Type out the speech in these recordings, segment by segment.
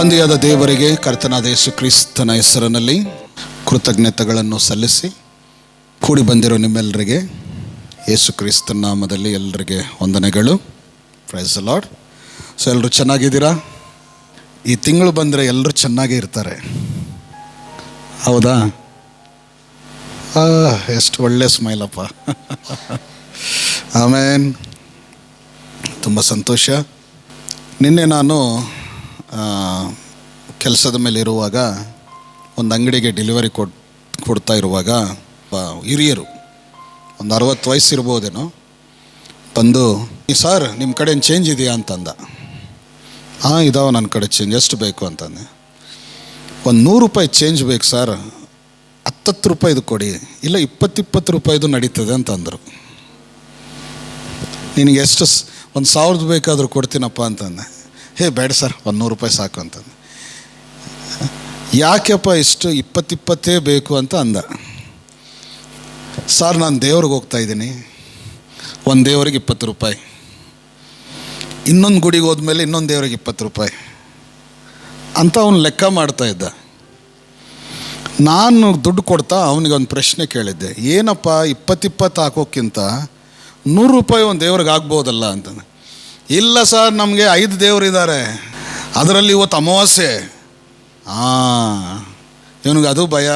ತಂದೆಯಾದ ದೇವರಿಗೆ ಕರ್ತನಾದ ಯೇಸು ಕ್ರಿಸ್ತನ ಹೆಸರಿನಲ್ಲಿ ಕೃತಜ್ಞತೆಗಳನ್ನು ಸಲ್ಲಿಸಿ ಕೂಡಿ ಬಂದಿರೋ ನಿಮ್ಮೆಲ್ಲರಿಗೆ ಯೇಸು ಕ್ರಿಸ್ತನ ನಾಮದಲ್ಲಿ ಎಲ್ಲರಿಗೆ ವಂದನೆಗಳು. ಪ್ರೈಸ್ ಲಾಡ್ ಸೊ ಎಲ್ಲರೂ ಚೆನ್ನಾಗಿದ್ದೀರಾ? ಈ ತಿಂಗಳು ಬಂದರೆ ಎಲ್ಲರೂ ಚೆನ್ನಾಗೇ ಇರ್ತಾರೆ. ಹೌದಾ? ಎಷ್ಟು ಒಳ್ಳೆ ಸ್ಮೈಲಪ್ಪ. ಆಮೇನ್. ತುಂಬ ಸಂತೋಷ. ನಿನ್ನೆ ನಾನು ಕೆಲಸದ ಮೇಲೆ ಇರುವಾಗ ಒಂದು ಅಂಗಡಿಗೆ ಡೆಲಿವರಿ ಕೊಡ್, ಕೊಡ್ತಾ ಇರುವಾಗ ಹಿರಿಯರು ಒಂದು ಅರವತ್ತು ವಯಸ್ಸು ಇರ್ಬೋದೇನೋ ಬಂದು ಸರ್ ನಿಮ್ಮ ಕಡೆ ಚೇಂಜ್ ಇದೆಯಾ? ಅಂತಂದ. ಹಾಂ, ಇದಾವೆ ನನ್ನ ಕಡೆ ಚೇಂಜ್ ಎಷ್ಟು ಬೇಕು? ಅಂತಂದೆ. ಒಂದು ನೂರು ರೂಪಾಯಿ ಚೇಂಜ್ ಬೇಕು, ಸರ್. ಹತ್ತತ್ತು ರೂಪಾಯಿದು ಕೊಡಿ. ಇಲ್ಲ, ಇಪ್ಪತ್ತಿಪ್ಪತ್ತು ರೂಪಾಯಿದು ನಡೀತದೆ, ಅಂತಂದರು. ನಿನಗೆ ಎಷ್ಟು ಒಂದು ಸಾವಿರದ ಬೇಕಾದರೂ ಕೊಡ್ತೀನಪ್ಪ, ಅಂತಂದೆ. ಹೇ, ಬೇಡ, ಸರ್. ಒಂದು ನೂರು ರೂಪಾಯಿ ಸಾಕು, ಅಂತಂದೆ. ಯಾಕೆಪ್ಪ ಇಷ್ಟು ಇಪ್ಪತ್ತಿಪ್ಪತ್ತೇ ಬೇಕು ಅಂತ ಅಂದ. ಸರ್, ನಾನು ದೇವ್ರಿಗೆ ಹೋಗ್ತಾ ಇದ್ದೀನಿ. ಒಂದು ದೇವರಿಗೆ ಇಪ್ಪತ್ತು ರೂಪಾಯಿ. ಇನ್ನೊಂದು ಗುಡಿಗೆ ಹೋದ್ಮೇಲೆ ಇನ್ನೊಂದು ದೇವರಿಗೆ ಇಪ್ಪತ್ತು ರೂಪಾಯಿ. ಅಂತ ಅವನು ಲೆಕ್ಕ ಮಾಡ್ತಾ ಇದ್ದ. ನಾನು ದುಡ್ಡು ಕೊಡ್ತಾ ಅವನಿಗೆ ಒಂದು ಪ್ರಶ್ನೆ ಕೇಳಿದ್ದೆ. ಏನಪ್ಪ, ಇಪ್ಪತ್ತಿಪ್ಪತ್ತು ಹಾಕೋಕ್ಕಿಂತ ನೂರು ರೂಪಾಯಿ ಒಂದು ದೇವ್ರಿಗೆ ಆಗ್ಬೋದಲ್ಲ? ಅಂತ ಇಲ್ಲ ಸರ್, ನಮಗೆ ಐದು ದೇವರಿದ್ದಾರೆ ಅದರಲ್ಲಿ ಇವತ್ತು ಅಮಾವಾಸ್ಯೆ. ಹಾಂ ಇವನಿಗೆ ಅದು ಭಯ.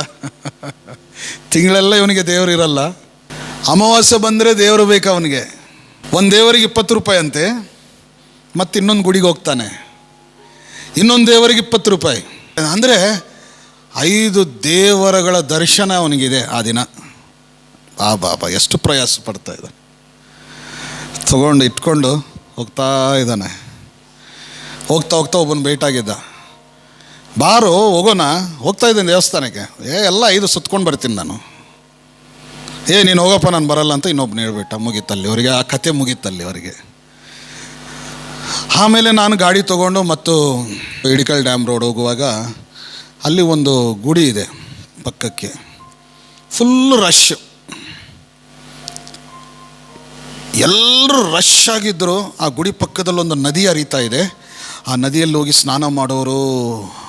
ತಿಂಗಳೆಲ್ಲ ಇವನಿಗೆ ದೇವರು ಇರಲ್ಲ. ಅಮಾವಾಸ್ಯೆ ಬಂದರೆ ದೇವರು ಬೇಕು ಅವನಿಗೆ. ಒಂದು ದೇವರಿಗೆ ಇಪ್ಪತ್ತು ರೂಪಾಯಿ ಅಂತೆ, ಮತ್ತು ಇನ್ನೊಂದು ಗುಡಿಗೆ ಹೋಗ್ತಾನೆ. ಇನ್ನೊಂದು ದೇವರಿಗೆ ಇಪ್ಪತ್ತು ರೂಪಾಯಿ. ಅಂದರೆ ಐದು ದೇವರಗಳ ದರ್ಶನ ಅವನಿಗಿದೆ ಆ ದಿನ. ಆ ಬಾಬಾ ಎಷ್ಟು ಪ್ರಯಾಸ ಪಡ್ತಾ ಇದ್ದಾನೆ. ತಗೊಂಡು ಇಟ್ಕೊಂಡು ಹೋಗ್ತಾ ಇದ್ದಾನೆ. ಹೋಗ್ತಾ ಹೋಗ್ತಾ ಒಬ್ಬನು ಭೇಟಾಗಿದ್ದ ಬಾರು, ಹೋಗೋಣ. ಹೋಗ್ತಾ ಇದ್ದೀನಿ ದೇವಸ್ಥಾನಕ್ಕೆ. ಏ, ಎಲ್ಲ ಐದು ಸುತ್ಕೊಂಡು ಬರ್ತೀನಿ ನಾನು. ಏ, ನೀನು ಹೋಗಪ್ಪ, ನಾನು ಬರಲ್ಲ ಅಂತ ಇನ್ನೊಬ್ಬನ ಹೇಳ್ಬಿಟ್ಟ ಮುಗಿತಲ್ಲಿ ಅವರಿಗೆ. ಆ ಕತೆ ಮುಗೀತಲ್ಲಿ ಅವರಿಗೆ. ಆಮೇಲೆ ನಾನು ಗಾಡಿ ತೊಗೊಂಡು ಮತ್ತು ಇಡಿಕಲ್ ಡ್ಯಾಮ್ ರೋಡ್ ಹೋಗುವಾಗ ಅಲ್ಲಿ ಒಂದು ಗುಡಿ ಇದೆ ಪಕ್ಕಕ್ಕೆ. ಫುಲ್ ರಶ್ ಎಲ್ಲರೂ ರಶ್ ಆಗಿದ್ದರು ಆ ಗುಡಿ ಪಕ್ಕದಲ್ಲೊಂದು ನದಿ ಹರಿತಾ ಇದೆ. ಆ ನದಿಯಲ್ಲಿ ಹೋಗಿ ಸ್ನಾನ ಮಾಡೋರು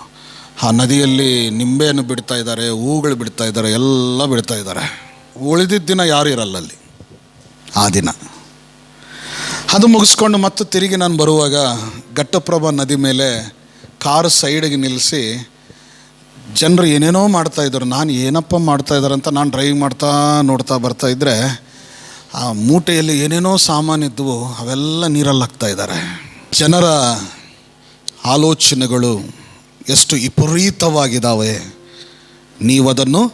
ಆ ನದಿಯಲ್ಲಿ ನಿಂಬೆಯನ್ನು ಬಿಡ್ತಾ ಇದ್ದಾರೆ ಹೂಗಳು ಬಿಡ್ತಾ ಇದ್ದಾರೆ, ಎಲ್ಲ ಬಿಡ್ತಾ ಇದ್ದಾರೆ. ಉಳಿದಿದ್ದ ದಿನ ಯಾರು ಇರಲ್ಲ ಅಲ್ಲಿ. ಆ ದಿನ. ಅದು ಮುಗಿಸ್ಕೊಂಡು ಮತ್ತೆ ತಿರುಗಿ ನಾನು ಬರುವಾಗ ಘಟ್ಟಪ್ರಭಾ ನದಿ ಮೇಲೆ ಕಾರ್ ಸೈಡಿಗೆ ನಿಲ್ಲಿಸಿ, ಜನರು ಏನೇನೋ ಮಾಡ್ತಾ ಇದ್ರು ನಾನು ಏನಪ್ಪ ಅಂತ ನಾನು ಡ್ರೈವಿಂಗ್ ಮಾಡ್ತಾ ನೋಡ್ತಾ ಬರ್ತಾ ಇದ್ದರೆ ಆ ಮೂಟೆಯಲ್ಲಿ ಏನೇನೋ ಸಾಮಾನಿದ್ವು ಅವೆಲ್ಲ ನೀರಲ್ಲಿ ಇದ್ದಾರೆ. ಜನರ ಆಲೋಚನೆಗಳು ಎಷ್ಟು ವಿಪರೀತವಾಗಿದ್ದಾವೆ ನೀವು ಅದನ್ನು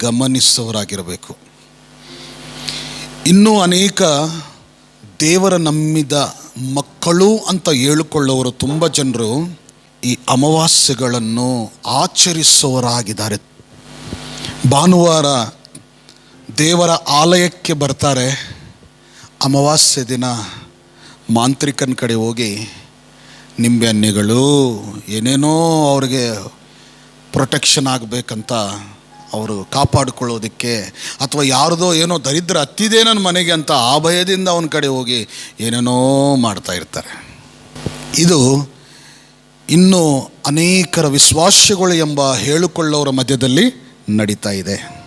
ಗಮನಿಸುವವರಾಗಿರಬೇಕು. ಇನ್ನೂ ಅನೇಕ ದೇವರ ನಂಬಿದ ಮಕ್ಕಳು ಅಂತ ಹೇಳಿಕೊಳ್ಳುವರು ತುಂಬ ಜನರು ಈ ಅಮಾವಾಸ್ಯೆಗಳನ್ನು ಆಚರಿಸುವವರಾಗಿದ್ದಾರೆ. ಭಾನುವಾರ ದೇವರ ಆಲಯಕ್ಕೆ ಬರ್ತಾರೆ. ಅಮಾವಾಸ್ಯೆ ದಿನ ಮಾಂತ್ರಿಕನ ಕಡೆ ಹೋಗಿ ನಿಂಬೆ ಹಣ್ಣುಗಳು ಏನೇನೋ ಅವ್ರಿಗೆ ಪ್ರೊಟೆಕ್ಷನ್ ಆಗಬೇಕಂತ ಅವರು ಕಾಪಾಡಿಕೊಳ್ಳೋದಕ್ಕೆ ಅಥವಾ ಯಾರದೋ ಏನೋ ದರಿದ್ರ ಹತ್ತಿದೆ ನನ್ನ ಮನೆಗೆ ಅಂತ ಆ ಭಯದಿಂದ ಅವನ ಕಡೆ ಹೋಗಿ ಏನೇನೋ ಮಾಡ್ತಾ ಇರ್ತಾರೆ. ಇದು ಇನ್ನೂ ಅನೇಕರ ವಿಶ್ವಾಸಗಳು ಎಂಬ ಹೇಳಿಕೊಳ್ಳೋರ ಮಧ್ಯದಲ್ಲಿ ನಡೀತಾ ಇದೆ.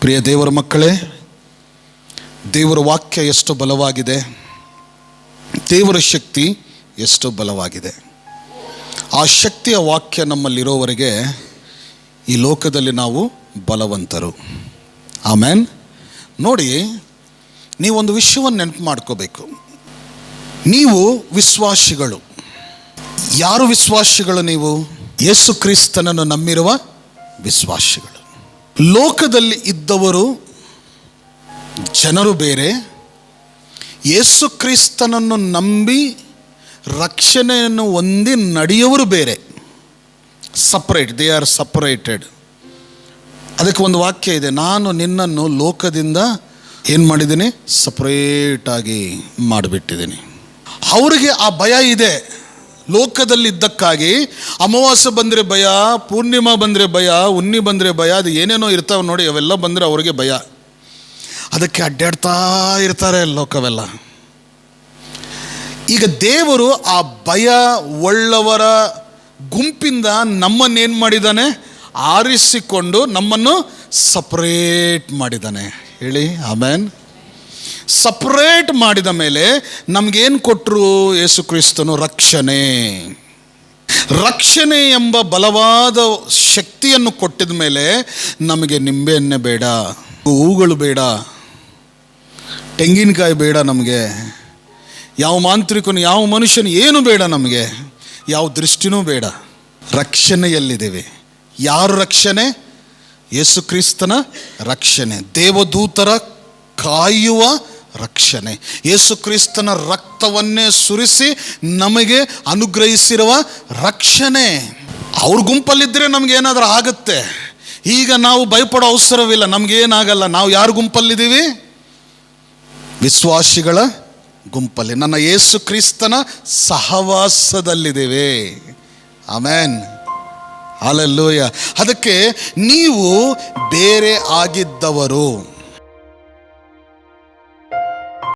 ಪ್ರಿಯ ದೇವರ ಮಕ್ಕಳೇ, ದೇವರ ವಾಕ್ಯ ಎಷ್ಟು ಬಲವಾಗಿದೆ. ದೇವರ ಶಕ್ತಿ ಎಷ್ಟು ಬಲವಾಗಿದೆ. ಆ ಶಕ್ತಿಯ ವಾಕ್ಯ ನಮ್ಮಲ್ಲಿರೋವರೆಗೆ ಈ ಲೋಕದಲ್ಲಿ ನಾವು ಬಲವಂತರು. ಆಮೇನ್. ನೋಡಿ, ನೀವೊಂದು ವಿಷಯವನ್ನು ನೆನಪು ಮಾಡ್ಕೋಬೇಕು. ನೀವು ವಿಶ್ವಾಸಿಗಳು. ಯಾರು ವಿಶ್ವಾಸಿಗಳು ನೀವು? ಯೇಸು ಕ್ರಿಸ್ತನನ್ನು ನಂಬಿರುವ ವಿಶ್ವಾಸಿಗಳು. ಲೋಕದಲ್ಲಿ ಇದ್ದವರು ಜನರು ಬೇರೆ. ಯೇಸು ಕ್ರಿಸ್ತನನ್ನು ನಂಬಿ ರಕ್ಷಣೆಯನ್ನು ಹೊಂದಿ ನಡೆಯುವರು ಬೇರೆ. ಸಪ್ರೇಟ್ ದೇ ಆರ್ ಸಪ್ರೇಟೆಡ್ ಅದಕ್ಕೆ ಒಂದು ವಾಕ್ಯ ಇದೆ, ನಾನು ನಿನ್ನನ್ನು ಲೋಕದಿಂದ ಏನು ಮಾಡಿದ್ದೀನಿ? ಸಪ್ರೇಟಾಗಿ ಮಾಡಿಬಿಟ್ಟಿದ್ದೀನಿ. ಅವರಿಗೆ ಆ ಭಯ ಇದೆ. ಲೋಕದಲ್ಲಿದ್ದಕ್ಕಾಗಿ ಅಮಾವಾಸ್ಯ ಬಂದರೆ ಭಯ, ಪೂರ್ಣಿಮಾ ಬಂದರೆ ಭಯ ಉನ್ನಿ ಬಂದರೆ ಭಯ, ಅದು ಏನೇನೋ ಇರ್ತಾವೆ ನೋಡಿ, ಅವೆಲ್ಲ ಬಂದರೆ ಅವರಿಗೆ ಭಯ. ಅದಕ್ಕೆ ಅಡ್ಡಾಡ್ತಾ ಇರ್ತಾರೆ ಲೋಕವೆಲ್ಲ. ಈಗ ದೇವರು ಆ ಭಯ ಒಳ್ಳವರ ಗುಂಪಿಂದ ನಮ್ಮನ್ನೇನು ಮಾಡಿದ್ದಾನೆ? ಆರಿಸಿಕೊಂಡು ನಮ್ಮನ್ನು ಸಪ್ರೇಟ್ ಮಾಡಿದ್ದಾನೆ. ಹೇಳಿ, ಆಮೇನ್. ಸಪ್ರೇಟ್ ಮಾಡಿದ ಮೇಲೆ ನಮಗೇನು ಕೊಟ್ಟರು ಯೇಸು ಕ್ರಿಸ್ತನು? ರಕ್ಷಣೆ. ರಕ್ಷಣೆ ಎಂಬ ಬಲವಾದ ಶಕ್ತಿಯನ್ನು ಕೊಟ್ಟಿದ ಮೇಲೆ ನಮಗೆ ನಿಂಬೆಹಣ್ಣೆ ಬೇಡ, ಹೂಗಳು ಬೇಡ, ತೆಂಗಿನಕಾಯಿ ಬೇಡ ನಮಗೆ. ಯಾವ ಮಾಂತ್ರಿಕನು, ಯಾವ ಮನುಷ್ಯನು ಏನು ಬೇಡ ನಮಗೆ, ಯಾವ ದೃಷ್ಟಿನೂ ಬೇಡ. ರಕ್ಷಣೆಯಲ್ಲಿದ್ದೇವೆ. ಯಾರು ರಕ್ಷಣೆ? ಯೇಸು ಕ್ರಿಸ್ತನ ರಕ್ಷಣೆ. ದೇವದೂತರ ಕಾಯುವ ರಕ್ಷಣೆ. ಯೇಸು ಕ್ರಿಸ್ತನ ರಕ್ತವನ್ನೇ ಸುರಿಸಿ ನಮಗೆ ಅನುಗ್ರಹಿಸಿರುವ ರಕ್ಷಣೆ. ಅವ್ರ ಗುಂಪಲ್ಲಿದ್ದರೆ ಏನಾದರೂ ಆಗುತ್ತೆ. ಈಗ ನಾವು ಭಯಪಡೋ ಅವಸರವಿಲ್ಲ. ನಮಗೇನಾಗಲ್ಲ ನಾವು ಯಾರ ಗುಂಪಲ್ಲಿದ್ದೀವಿ? ವಿಶ್ವಾಸಿಗಳ ಗುಂಪಲ್ಲಿ. ನನ್ನ ಯೇಸು ಕ್ರಿಸ್ತನ ಸಹವಾಸದಲ್ಲಿದ್ದೇವೆ. ಆಮೇನ್. ಅಲ್ಲಲ್ಲೂಯ ಅದಕ್ಕೆ ನೀವು ಬೇರೆ ಆಗಿದ್ದವರು.